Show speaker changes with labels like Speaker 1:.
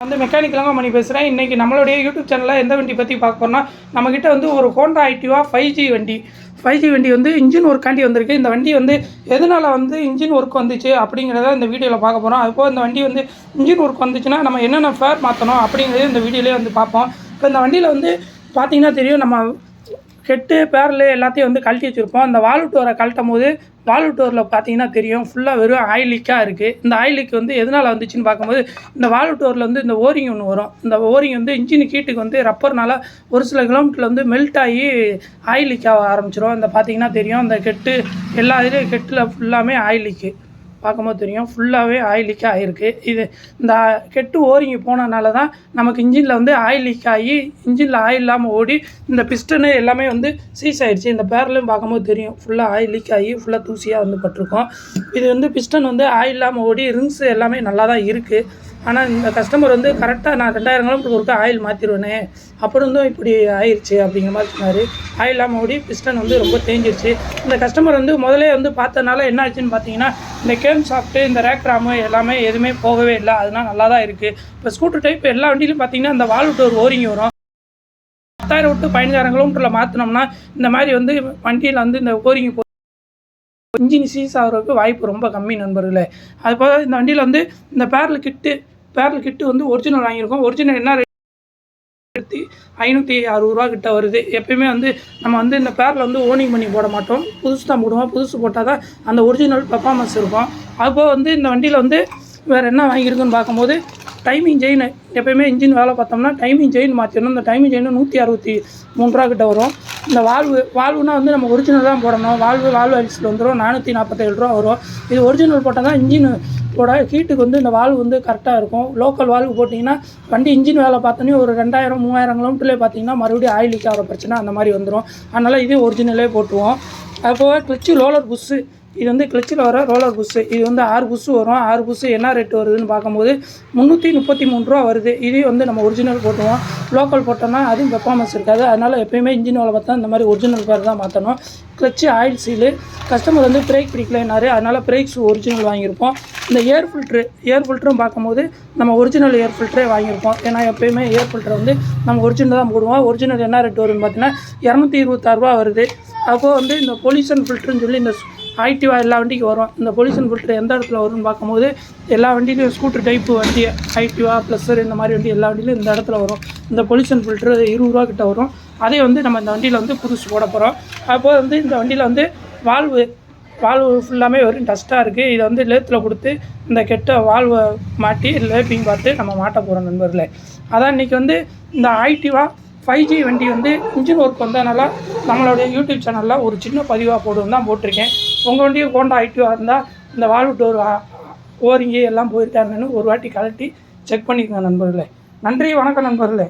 Speaker 1: வந்து மெக்கானிக்கலாங்க மணி பேசுகிறேன் இன்றைக்கி நம்மளுடைய யூடியூப் சேனலில் எந்த வண்டி பற்றி பார்க்க போகிறோம்னா நம்மக்கிட்ட வந்து ஒரு ஹோண்டா ஐடிவா ஃபைவ் ஜி வண்டி. ஃபைவ் ஜி வண்டி வந்து இன்ஜின் ஒர்க்காண்டி வந்திருக்கு. இந்த வண்டி வந்து எதனால் வந்து இன்ஜின் ஒர்க் வந்துச்சு அப்படிங்கிறத இந்த வீடியோவில் பார்க்க போகிறோம் அதுபோல் இந்த வண்டி வந்து இன்ஜின் ஒர்க் வந்துச்சுன்னா நம்ம என்னென்ன ஃபேர் மாற்றணும் அப்படிங்கிறத இந்த வீடியோலேயே வந்து பார்ப்போம். இப்போ இந்த வண்டியில் வந்து பார்த்தீங்கன்னா தெரியும் நம்ம ஹெட்டு பேரல் எல்லாத்தையும் வந்து கழட்டி வச்சுருப்போம். அந்த வாலுட்டோரை கழட்டும் போது வால்வு பார்த்தீங்கன்னா தெரியும். ஃபுல்லாக வெறும் ஆயில் லீக்காக இருக்குது இந்த ஆயில் லீக் வந்து எதனால் வந்துச்சுன்னு பார்க்கும்போது இந்த வாலுட்டோரில் வந்து இந்த ஓரிங் ஒன்று வரும். இந்த ஓரிங் வந்து இன்ஜின் கீட்டுக்கு வந்து ரப்பர்னால ஒரு சில கிலோமீட்டரில் வந்து மெல்ட் ஆகி ஆயில் லீக் ஆக ஆரம்பிச்சிரும். இந்த பார்த்தீங்கன்னா தெரியும். இந்த கெட்டு எல்லா இதுலேயும் கெட்டில் ஃபுல்லாமே ஆயில் லீக்கு பார்க்கும்போது தெரியும். ஃபுல்லாகவே ஆயில் லீக் ஆகிருக்கு இது இந்த கெட்டு ஓரிங்கி போனனால தான் நமக்கு இன்ஜினில் வந்து ஆயில் லீக் ஆகி இன்ஜினில் ஆயில் இல்லாமல் ஓடி இந்த பிஸ்டனு எல்லாமே வந்து சீஸ் ஆகிடுச்சு இந்த பேரலையும் பார்க்கும்போது தெரியும். ஃபுல்லாக ஆயில் லீக் ஆகி ஃபுல்லாக தூசியாக வந்து பட்டிருக்கும். இது வந்து பிஸ்டன் வந்து ஆயில் இல்லாமல் ஓடி ரிங்ஸ் எல்லாமே நல்லா தான் இருக்குது ஆனால் இந்த கஸ்டமர் வந்து கரெக்டாக நான் ரெண்டாயிரம் கிலோமீட்டர் ஒருக்க ஆயில் மாற்றிடுவேனே அப்புறம் இப்படி ஆயிடுச்சு அப்படிங்கிற மாதிரி சொன்னார். ஆயில் இல்லாமல் ஓடி பிஸ்டன் வந்து ரொம்ப தேஞ்சிருச்சு. இந்த கஸ்டமர் வந்து முதலே வந்து பார்த்தனால என்ன ஆச்சுன்னு பார்த்தீங்கன்னா இந்த கேம் சாஃப்ட்டு இந்த ரேக் ராமு எல்லாமே எதுவுமே போகவே இல்லை. அதெல்லாம் நல்லா தான் இருக்குது இப்போ ஸ்கூட்டர் டைப் எல்லா வண்டியிலும் பார்த்தீங்கன்னா இந்த வால்வு ஒரு ஓரிங் வரும். பத்தாயிரம் விட்டு பதினஞ்சாயிரம் கிலோமீட்டரில் மாற்றினோம்னா இந்த மாதிரி வந்து வண்டியில் வந்து இந்த ஓரிங் போ இன்ஜின் சீஸ் ஆகிறதுக்கு வாய்ப்பு ரொம்ப கம்மி நண்பர்களே. அது போக இந்த வண்டியில் வந்து இந்த பேரில் கிட்டு பேரல் கிட்டு வந்து ஒரிஜினல் வாங்கியிருக்கோம். ஒரிஜினல் என்ன ஆயிரத்தி ஐநூற்றி அறுபது ரூபா கிட்ட வருது. எப்பயுமே வந்து நம்ம வந்து இந்த பேரில் வந்து ஓனிங் பண்ணி போட மாட்டோம். புதுசு தான் போடுவோம். புதுசு போட்டால் தான் அந்த ஒரிஜினல் பெர்ஃபார்மன்ஸ் இருக்கும். அப்போது வந்து இந்த வண்டியில் வந்து வேறு என்ன வாங்கியிருக்குன்னு பார்க்கும்போது டைமிங் செயின் எப்பயுமே இன்ஜின் வேலை பார்த்தோம்னா டைமிங் செயின் மாற்றிடணும் இந்த டைமிங் செயின் நூற்றி அறுபத்தி மூணு ரூபா கிட்ட வரும். இந்த வால்வு வால்வுனா வந்து நம்ம ஒரிஜினல் தான் போடணும். வால்வு வால்வு அரிசியில் வந்துடும் நானூற்றி நாற்பத்தேழு ரூபா வரும். இது ஒரிஜினல் போட்டால் தான் இன்ஜின் போட ஹீட்டுக்கு வந்து இந்த வால்வு வந்து கரெக்டாக இருக்கும். லோக்கல் வால்வு போட்டிங்கன்னா வண்டி இன்ஜின் வேலை பார்த்தோன்னே ஒரு ரெண்டாயிரம் மூவாயிரம் கிலோமீட்டர்லேயே பார்த்தீங்கன்னா மறுபடியும் ஆயில் லீக் ஆகிற பிரச்சனை அந்த மாதிரி வந்துடும் அதனால் இதே ஒரிஜினலே போட்டுருவோம். அதுபோக கிளச்சு ரோலர் புஷ்ஷு இது வந்து கிளச்சில் வர ரோலர் புஷ்ஷு இது வந்து ஆறு புஷ்ஷு வரும். ஆறு புஷ்ஷு என்ன ரேட் வருதுன்னு பார்க்கும்போது முந்நூற்றி முப்பத்தி மூணு ரூபா வருது. இதையும் வந்து நம்ம ஒரிஜினல் போட்டுருவோம். லோக்கல் போட்டோம்னா அதுவும் பெர்ஃபார்மன்ஸ் இருக்காது. அதனால் எப்பயுமே இன்ஜின் ஓலை பார்த்தா இந்த மாதிரி ஒரிஜினல் பேர் தான் மாற்றணும் கிளச்சு ஆயில் சீலு கஸ்டமர் வந்து பிரேக் பிடிக்கலைனாரு அதனால் பிரேக்ஸ் ஒரிஜினல் வாங்கியிருப்போம். இந்த ஏர் ஃபில்ட்ரு ஏர் ஃபில்ட்ரும் பார்க்கும்போது நம்ம ஒரிஜினல் ஏர் ஃபில்ட்ரே வாங்கியிருப்போம். ஏன்னா எப்பயுமே ஏர் ஃபில்டர் வந்து நம்ம ஒரிஜினல் தான் போடுவோம். ஒரிஜினல் என்ன ரேட் வரும்னு பார்த்தீங்கன்னா இரநூத்தி இருபத்தாறுரூவா வருது. அப்போது வந்து இந்த பொல்யூஷன் ஃபில்ட்ருன்னு சொல்லி இந்த ஆக்டிவா எல்லா வண்டிக்கும் வரும் இந்த பொல்யூஷன் ஃபில்டர் எந்த இடத்துல வரும்னு பார்க்கும்போது எல்லா வண்டியிலையும் ஸ்கூட்டர் டைப்பு வண்டி ஆக்டிவா ப்ளஸ்ஸர் இந்த மாதிரி வண்டி எல்லா வண்டியிலும் இந்த இடத்துல வரும். இந்த பொல்யூஷன் ஃபில்டர் இருபது ரூபா கிட்ட வரும். அதே வந்து நம்ம இந்த வண்டியில் வந்து புதுசு போட போகிறோம் அப்போ வந்து இந்த வண்டியில் வந்து வால்வு வால்வு ஃபுல்லாமே வெறும் டஸ்ட்டாக இருக்குது இதை வந்து லேத்தில் கொடுத்து இந்த கெட்ட வால்வை மாட்டி லேப்பிங் பார்த்து நம்ம மாட்ட போகிறோம் நண்பர்களே. அதான் இன்றைக்கி வந்து இந்த ஆக்டிவா ஃபைவ் ஜி வண்டி வந்து இன்ஜின் ஒர்க் வந்ததுனால நம்மளுடைய யூடியூப் சேனலில் ஒரு சின்ன பதிவாக போடுவோம் தான் போட்டிருக்கேன். உங்கள் வண்டியும் ஹோண்டா ஆக்டிவாக இருந்தால் இந்த வால்வு டோர் ஓரிங்கி எல்லாம் போயிருக்காங்கன்னு ஒரு வாட்டி கழட்டி செக் பண்ணிக்கோங்க நண்பர்களே. நன்றி வணக்கம் நண்பர்களே.